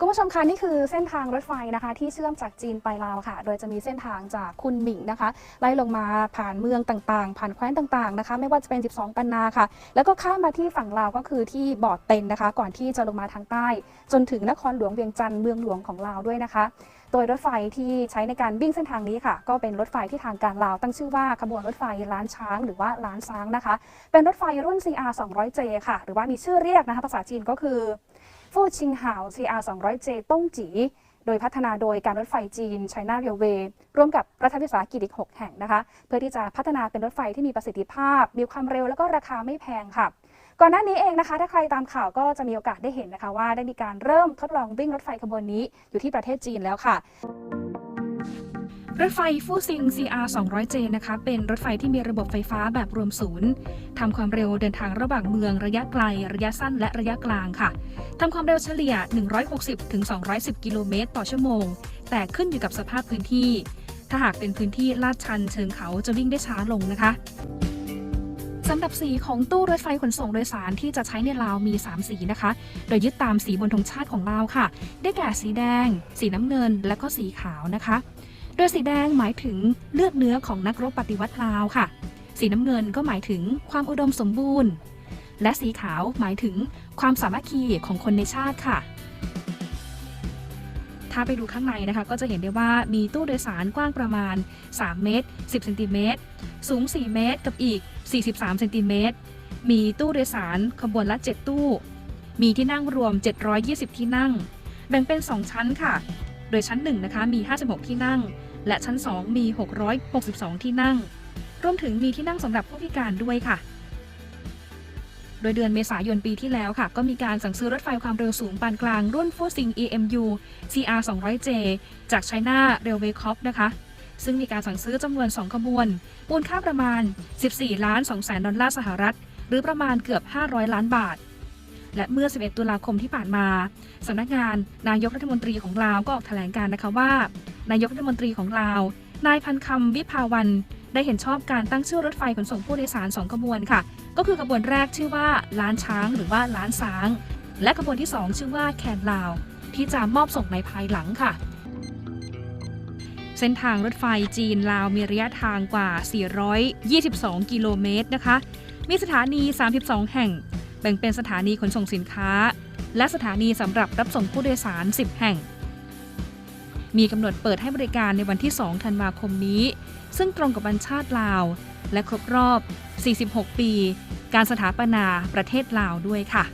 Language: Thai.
คุณผู้ชมคะนี่คือเส้นทางรถไฟนะคะที่เชื่อมจากจีนไปลาวค่ะ โดยจะมีเส้นทางจากคุนหมิงนะคะไล่ลงมาผ่านเมืองต่างๆ ผ่านแคว้นต่างๆนะคะ ไม่ว่าจะเป็น 12 ปันนาค่ะ แล้วก็ข้ามมาที่ฝั่งลาวก็คือที่บอดเต็นนะคะ ก่อนที่จะลงมาทางใต้ จนถึงนครหลวงเวียงจันทร์เมืองหลวงของลาวด้วยนะคะ โดยรถไฟที่ใช้ในการวิ่งเส้นทางนี้ค่ะ ก็เป็นรถไฟที่ทางการลาว ตั้งชื่อว่าขบวนรถไฟล้านช้างหรือว่าล้านช้างนะคะ เป็นรถไฟรุ่น CR 200J ค่ะ หรือว่ามีชื่อเรียกนะคะ ภาษาจีนก็คือ ฟู่ชิงหาว CR 200J ต้งจี โดยพัฒนาโดยการรถไฟจีน China Railway ร่วมกับรัฐวิสาหกิจอีก 6 แห่งนะคะ เพื่อที่จะพัฒนาเป็นรถไฟที่มีประสิทธิภาพ มีความเร็วแล้วก็ราคาไม่แพงค่ะก่อนหน้านี้เองนะคะ ถ้าใครตามข่าวก็จะมีโอกาสได้เห็นนะคะว่าได้มีการเริ่มทดลองวิ่งรถไฟขบวนนี้อยู่ที่ประเทศจีนแล้วค่ะ รถไฟฟู่ซิง CR 200J นะคะ เป็นรถไฟที่มีระบบไฟฟ้าแบบรวมศูนย์ทำความเร็วเดินทางระหว่างเมืองระยะไกล ระยะสั้นและระยะกลางค่ะทำความเร็วเฉลี่ย 160ถึง210 กิโลเมตรต่อชั่วโมง แต่ขึ้นอยู่กับสภาพพื้นที่ ถ้าหากเป็นพื้นที่ลาดชันเชิงเขาจะวิ่งได้ช้าลงนะคะสำหรับสีของตู้รถไฟขนส่งโดยสารที่จะใช้ในลาวมี 3 สีนะคะ โดยยึดตามสีบนธงชาติของลาวค่ะ ได้แก่สีแดง สีน้ำเงิน และก็สีขาวนะคะ โดยสีแดงหมายถึงเลือดเนื้อของนักรบปฏิวัติลาวค่ะ สีน้ำเงินก็หมายถึงความอุดมสมบูรณ์ และสีขาวหมายถึงความสามัคคีของคนในชาติค่ะถ้าไปดูข้างในนะคะ ก็จะเห็นได้ว่ามีตู้โดยสารกว้างประมาณ 3 เมตร 10เซนติเมตร สูง 4 เมตรกับอีก 43เซนติเมตร มีตู้โดยสารขบวนละ 7 ตู้ มีที่นั่งรวม 720 ที่นั่ง แบ่งเป็น 2 ชั้นค่ะ โดยชั้น1นะคะมี 56 ที่นั่ง และชั้น 2 มี 662 ที่นั่ง รวมถึงมีที่นั่งสำหรับผู้พิการด้วยค่ะ โดยเดือนเมษายนปีที่แล้วค่ะ ก็มีการสั่งซื้อรถไฟความเร็วสูงปานกลางรุ่นฟูซิง EMU CR 200J จาก China Railway Corp นะคะ ซึ่งมีการสั่งซื้อจำนวน 2 ขบวน มูลค่าประมาณ 14 ล้าน2แสนดอลลาร์สหรัฐ หรือประมาณเกือบ 500 ล้านบาท และเมื่อ 11 ตุลาคมที่ผ่านมาสำนักงานนายกรัฐมนตรีของลาวก็ออกแถลงการนะคะว่า นายกรัฐมนตรีของลาวนายพันคำวิภาวันได้เห็นชอบการตั้งชื่อรถไฟขนส่งผู้โดยสาร 2 ขบวนค่ะ ก็คือขบวนแรกชื่อว่าล้านช้างหรือว่าล้านสาง และขบวนที่ 2 ชื่อว่าแคนลาว ที่จะมอบส่งในภายหลังค่ะ เส้นทางรถไฟจีนลาวมีระยะทางกว่า 422 กิโลเมตรนะคะ มีสถานี 32 แห่ง แบ่งเป็นสถานีขนส่งสินค้า และสถานีสำหรับรับส่งผู้โดยสาร 10 แห่ง มีกำหนดเปิดให้บริการในวันที่ 2 ธันวาคมนี้ ซึ่งตรงกับวันชาติลาว และครบรอบ 46 ปี การสถาปนาประเทศลาวด้วยค่ะ